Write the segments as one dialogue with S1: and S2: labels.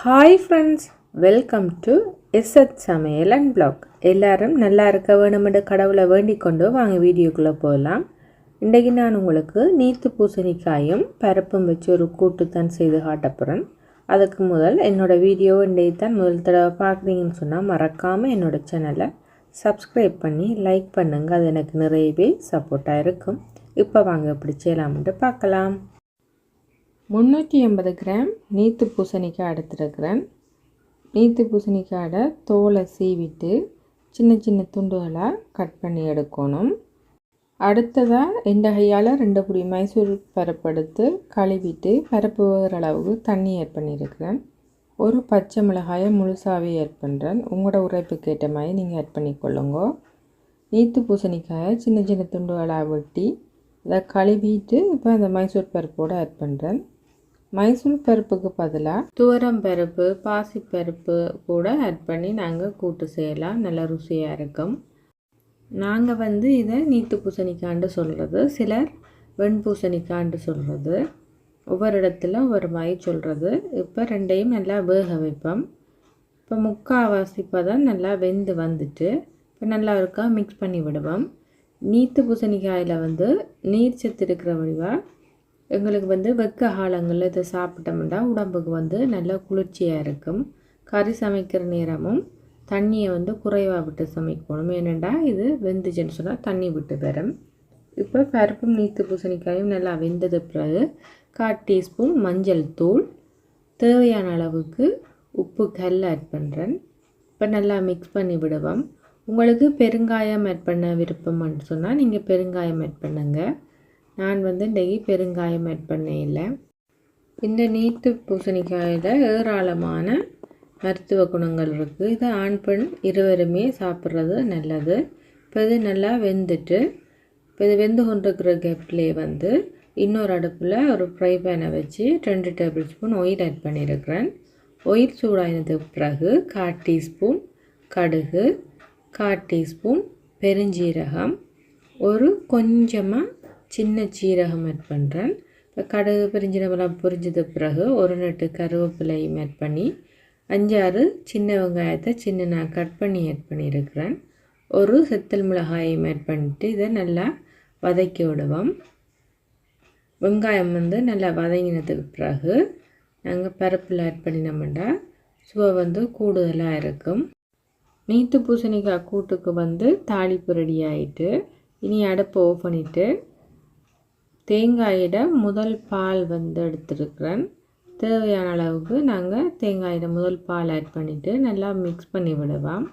S1: Hi friends welcome to எஸ்எத் சமையல் and black எல்லாரும் நல்லா இருக்க வேணுமென்று கடவுளை வேண்டிக் கொண்டு வாங்க வீடியோக்குள்ளே போகலாம். இன்றைக்கு நான் உங்களுக்கு நீத்து பூசணிக்காயும் பருப்பும் வச்சு ஒரு கூட்டுத்தான் செய்து காட்டப்புறேன் அதுக்கு முதல் என்னோடய வீடியோ இன்றைக்கு தான் முதல் தடவை பார்க்குறீங்கன்னு சொன்னால் மறக்காமல் என்னோடய சேனலை சப்ஸ்கிரைப் பண்ணி லைக் பண்ணுங்கள் அது எனக்கு நிறையவே சப்போர்ட்டாக இருக்கும். இப்போ வாங்க எப்படி செய்யலாம்ன்ட்டு பார்க்கலாம். முந்நூற்றி எண்பது கிராம் நீத்து பூசணிக்காய் எடுத்துருக்கிறேன். நீத்து பூசணிக்காயோட தோலை சீவிட்டு சின்ன சின்ன துண்டுகளாக கட் பண்ணி எடுக்கணும். அடுத்ததாக எந்த கையால் ரெண்டு புடி மைசூர் பரப்படுத்து எடுத்து கழுவிட்டு பரப்பு வேகிற அளவுக்கு தண்ணி ஆட் பண்ணியிருக்கிறேன் ஒரு பச்சை மிளகாயை முழுசாகவே ஆட் பண்ணுறேன் உங்களோட உரைப்புக்கு ஏற்ற மாதிரி நீங்கள் ஆட் பண்ணிக்கொள்ளுங்க. நீத்து பூசணிக்காயை சின்ன சின்ன துண்டுகளாக வெட்டி அதை கழுவிட்டு இப்போ அந்த மைசூர் பருப்போடு ஆட் பண்ணுறேன் மைசூர் பருப்புக்கு பதிலாக துவரம் பருப்பு பாசிப்பருப்பு கூட ஆட் பண்ணி நாங்கள் கூட்டு செய்யலாம். நல்ல ருசியாக இருக்கும். நாங்கள் வந்து இதை நீத்து பூசணிக்காண்டு சொல்கிறது சிலர் வெண்பூசணிக்காண்டு சொல்கிறது ஒவ்வொரு இடத்துல ஒவ்வொரு மாதிரி சொல்கிறது இப்போ ரெண்டையும் நல்லா வேக வைப்போம். இப்போ முக்கால்வாசி தான் நல்லா வெந்து வந்துட்டு இப்போ நல்லா இருக்கா மிக்ஸ் பண்ணி விடுவோம். நீத்து பூசணிக்காயில் வந்து நீர் சத்து இருக்கிற வடிவாக எங்களுக்கு வந்து வெக்க காலங்களில் இதை சாப்பிட்டோம்னா உடம்புக்கு வந்து நல்லா குளிர்ச்சியாக இருக்கும். கறி சமைக்கிற நேரமும் தண்ணியை வந்து குறைவாக விட்டு சமைக்கணும். ஏனெண்டா இது வெந்துச்சுன்னு சொன்னால் தண்ணி விட்டு பெறும் இப்போ பருப்பும் நீத்து பூசணிக்காயும் நல்லா வெந்தது பிறகு கால் டீஸ்பூன் மஞ்சள் தூள் தேவையான அளவுக்கு உப்பு கல் ஆட் பண்ணுறேன் இப்போ நல்லா மிக்ஸ் பண்ணி விடுவோம். உங்களுக்கு பெருங்காயம் ஆட் பண்ண விருப்பம்னு சொன்னால் நீங்கள் பெருங்காயம் ஆட் பண்ணுங்கள் நான் வந்து இன்றைக்கி பெருங்காயம் ஆட் பண்ண இந்த நீட்டு பூசணிக்காயில் ஏராளமான மருத்துவ குணங்கள் இருக்குது இது ஆண் பெண் இருவருமே சாப்பிட்றது நல்லது. இப்போ இது நல்லா வெந்துட்டு இப்போ இது வெந்து கொண்டிருக்கிற கேப்லேயே வந்து இன்னொரு அடுப்பில் ஒரு ஃப்ரை பேனை வச்சு ரெண்டு டேபிள் ஸ்பூன் ஒயில் ஆட் பண்ணியிருக்கிறேன். ஒயில் சூடாயினதுக்கு பிறகு கால் டீஸ்பூன் கடுகு கால் டீஸ்பூன் பெருஞ்சீரகம் ஒரு கொஞ்சமாக சின்ன சீரகம் ஆட் பண்ணுறேன் இப்போ கடுகு பிரிஞ்சினமெல்லாம் பொரிஞ்சது பிறகு ஒரு நட்டு கருவேப்பிலையும் ஆட் பண்ணி அஞ்சாறு சின்ன வெங்காயத்தை சின்ன நான் கட் பண்ணி ஆட் பண்ணியிருக்கிறேன். ஒரு செத்தல் மிளகாயும் ஆட் பண்ணிவிட்டு இதை நல்லா வதக்கி விடுவோம். வெங்காயம் வந்து நல்லா வதங்கினதுக்கு பிறகு நாங்கள் பருப்பில் ஆட் பண்ணினோம்னா சுவை வந்து கூடுதலாக இருக்கும். நீத்து பூசணிக்காய் கூட்டுக்கு வந்து தாளிப்பு ரெடி ஆகிட்டு இனி அடுப்பை ஓஃப் பண்ணிவிட்டு தேங்காயிட முதல் பால் வந்து எடுத்துருக்கிறேன். தேவையான அளவுக்கு நாங்கள் தேங்காயிட முதல் பால் ஆட் பண்ணிவிட்டு நல்லா மிக்ஸ் பண்ணி விடுவோம்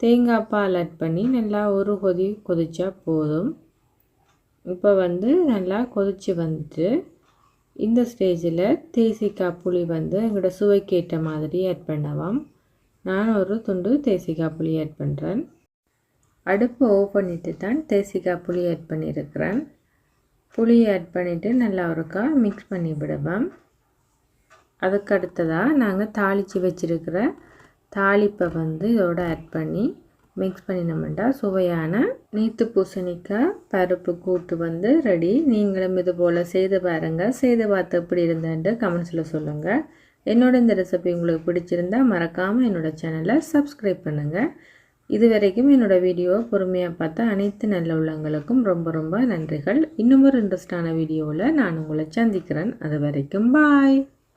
S1: தேங்காய் பால் ஆட் பண்ணி நல்லா ஒரு கொதி கொதிச்சா போதும். இப்போ வந்து நல்லா கொதித்து வந்துட்டு இந்த ஸ்டேஜில் தேசிக்காய் புளி வந்து எங்களோட சுவைக்கேற்ற மாதிரி ஆட் பண்ணவாம் நான் ஒரு துண்டு தேசிக்காய் புளி ஆட் பண்ணுறேன் அடுப்பு ஓப்பன் பண்ணிட்டு தான் தேசிக்காய் புளி ஆட் பண்ணியிருக்கிறேன் புளி ஆட் பண்ணிவிட்டு நல்லா ஒருக்கா மிக்ஸ் பண்ணி விடுவேன் அதுக்கு அடுத்ததாக நாங்கள் தாளித்து வச்சுருக்கிற தாளிப்பை வந்து இதோட ஆட் பண்ணி மிக்ஸ் பண்ணினோம்னா சுவையான நீத்து பூசணிக்காய் பருப்பு கூட்டு வந்து ரெடி நீங்களும் இது போல் செய்து பாருங்கள் செய்து பார்த்து எப்படி இருந்தேன்ட்டு கமெண்ட்ஸில் சொல்லுங்கள் என்னோட இந்த ரெசிபி உங்களுக்கு பிடிச்சிருந்தால் மறக்காமல் என்னோடய சேனலை சப்ஸ்கிரைப் பண்ணுங்கள் இது வரைக்கும் என்னோடய வீடியோவை பொறுமையாக பார்த்த அனைத்து நல்ல உள்ளங்களுக்கும் ரொம்ப ரொம்ப நன்றிகள். இன்னும் ஒரு இன்ட்ரெஸ்டான வீடியோவில் நான் உங்களை சந்திக்கிறேன். அது வரைக்கும் பாய்